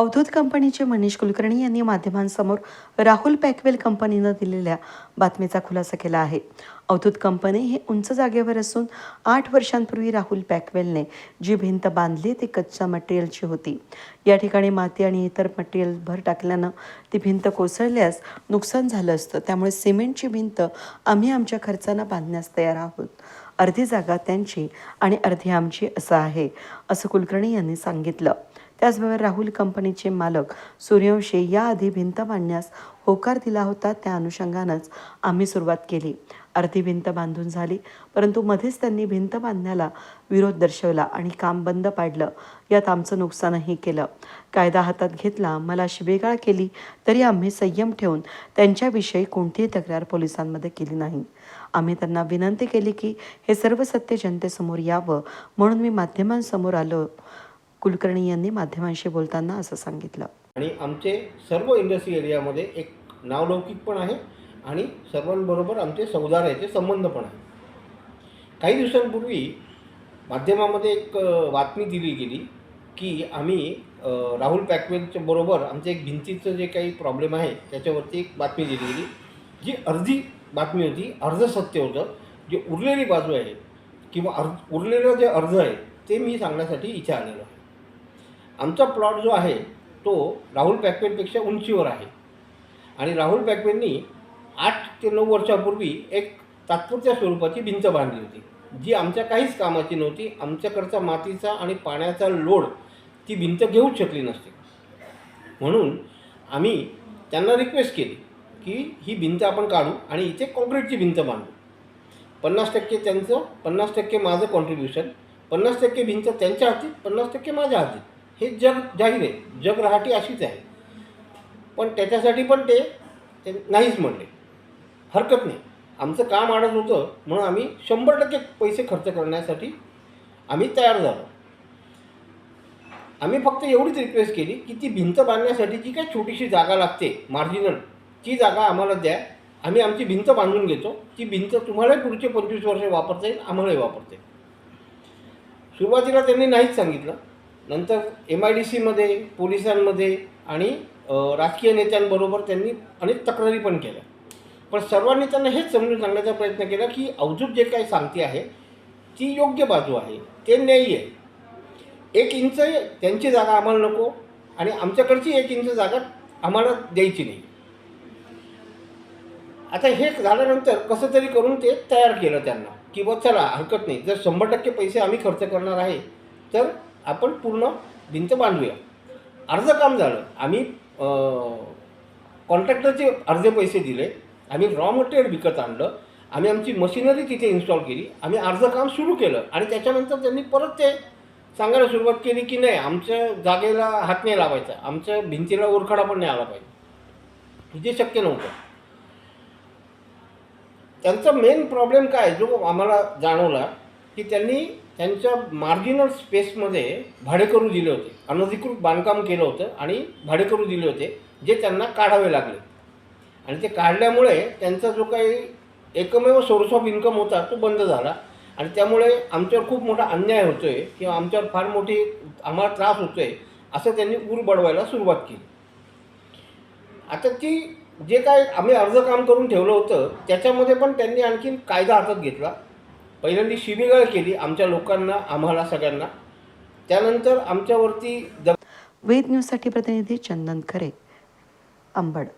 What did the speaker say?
अवधूत कंपनीचे मनीष कुलकर्णी यांनी माध्यमांसमोर राहुल पॅकवेल कंपनीनं दिलेल्या बातमीचा खुलासा केला आहे. अवधूत कंपनी हे उंच जागेवर असून आठ वर्षांपूर्वी राहुल पॅकवेलने जी भिंत बांधली ती कच्च्या मटेरियलची होती. या ठिकाणी माती आणि इतर मटेरियल भर टाकल्यानं ती भिंत कोसळल्यास नुकसान झालं असतं. त्यामुळे सिमेंटची भिंत आम्ही आमच्या खर्चानं बांधण्यास तयार आहोत. अर्धी जागा त्यांची आणि अर्धी आमची असं आहे असं कुलकर्णी यांनी सांगितलं. त्याचबरोबर राहुल कंपनीचे मालक सूर्यवंशी याआधी भिंत बांधण्यास होकार दिला होता. त्या अनुषंगानंच आम्ही सुरुवात केली. अर्धी भिंत बांधून झाली. परंतु मध्येच त्यांनी भिंत बांधण्याला विरोध दर्शवला आणि काम बंद पाडलं. यात आमचं नुकसानही केलं. कायदा हातात घेतला मला शिबेगाळ केली तरी आम्ही संयम ठेवून त्यांच्याविषयी कोणतीही तक्रार पोलिसांमध्ये केली नाही. आम्ही त्यांना विनंती केली की हे सर्व सत्य जनतेसमोर यावं म्हणून मी माध्यमांसमोर आलो. कुलकर्णी यांनी माध्यमांशी बोलताना असं सांगितलं. आणि आमचे सर्व इंडस्ट्री एरियामध्ये एक नावलौकिक पण आहे आणि सर्वांबरोबर आमचे सौदार्याचे संबंध पण आहे. काही दिवसांपूर्वी माध्यमामध्ये एक बातमी दिली गेली की आम्ही राहुल पॅकवेलच्या बरोबर आमचं एक भिंतीचं जे काही प्रॉब्लेम आहे त्याच्यावरती एक बातमी दिली गेली. जी अर्धी बातमी होती अर्ध सत्य होतं. जे उरलेली बाजू आहे किंवा अर्ज उरलेलं जे अर्ज आहे ते मी सांगण्यासाठी इथे आलेलो आहे. आमचा प्लॉट जो आहे तो राहुल पॅकवेलपेक्षा उंचीवर आहे. आणि राहुल पॅकवेलनी आठ ते नऊ वर्षापूर्वी एक तात्पुरत्या स्वरूपाची भिंत बांधली होती जी आमच्या काहीच कामाची नव्हती. आमच्याकडचा मातीचा आणि पाण्याचा लोड ती भिंत घेऊच शकली नसते. म्हणून आम्ही त्यांना रिक्वेस्ट केली की ही भिंत आपण काढू आणि इथे कॉन्क्रीटची भिंत बांधू. पन्नास टक्के त्यांचं पन्नास टक्के माझं कॉन्ट्रीब्युशन पन्नास टक्के भिंत त्यांच्या हाती पन्नास टक्के माझ्या हाती. हे जग जाहीर आहे. जग राहाटी अशीच आहे. पण त्याच्यासाठी पण ते ते नाहीच म्हणले. हरकत नाही. आमचं काम अडत होतं म्हणून आम्ही शंभर टक्के पैसे खर्च करण्यासाठी आम्ही तयार झालो. आम्ही फक्त एवढीच रिक्वेस्ट केली की ती भिंत बांधण्यासाठी जी काय छोटीशी जागा लागते मार्जिनल ती जागा आम्हाला द्या. आम्ही आमची भिंत बांधून घेतो. ती भिंत तुम्हालाही पुढचे पंचवीस वर्ष वापरता येईल आम्हालाही वापरता येईल. सुरुवातीला त्यांनी नाहीच सांगितलं. नंतर एम आय डी सीमध्ये पोलिसांमध्ये आणि राजकीय नेत्यांबरोबर त्यांनी अनेक तक्रारी पण केल्या. पण सर्वांनी त्यांना हेच समजून सांगण्याचा प्रयत्न केला की अवधूत जे काही सांगते आहे ती योग्य बाजू आहे. ते न्यायी आहे. एक इंच त्यांची जागा आम्हाला नको आणि आमच्याकडची एक इंच जागा आम्हाला द्यायची नाही. आता हे झाल्यानंतर कसं तरी करून ते तयार केलं त्यांना की बा चला हरकत नाही. जर शंभर टक्के पैसे आम्ही खर्च करणार आहे तर आपण पूर्ण भिंत बांधूया. अर्ज काम झालं. आम्ही कॉन्ट्रॅक्टरचे अर्धे पैसे दिले. आम्ही रॉ मटेरियल विकत आणलं. आम्ही आमची मशिनरी तिथे इन्स्टॉल केली. आम्ही अर्ज काम सुरू केलं. आणि त्याच्यानंतर त्यांनी परत ते सांगायला सुरुवात केली की नाही आमच्या जागेला हात नाही लावायचा. आमच्या भिंतीला ओरखडा पण नाही आला पाहिजे. जे शक्य नव्हतं. त्यांचा मेन प्रॉब्लेम काय जो आम्हाला जाणवला की त्यांनी त्यांच्या मार्जिनल स्पेसमध्ये भाडेकरू दिले होते. अनधिकृत बांधकाम केलं होतं आणि भाडेकरू दिले होते जे त्यांना काढावे लागले. आणि ते काढल्यामुळे त्यांचा जो काही एकमेव सोर्स ऑफ इन्कम होता तो बंद झाला. आणि त्यामुळे आमच्यावर खूप मोठा अन्याय होतो आहे किंवा आमच्यावर फार मोठी आम्हाला त्रास होतो आहे असं त्यांनी ऊर बडवायला सुरुवात केली. आता ती जे काय आम्ही अर्ज काम करून ठेवलं होतं त्याच्यामध्ये पण त्यांनी आणखीन कायदा हातात घेतला. पहिल्यांदा शिबिगाळ केली आमच्या लोकांना आम्हाला सगळ्यांना. त्यानंतर आमच्यावरती द वेद न्यूजसाठी प्रतिनिधी चंदन खरे अंबड.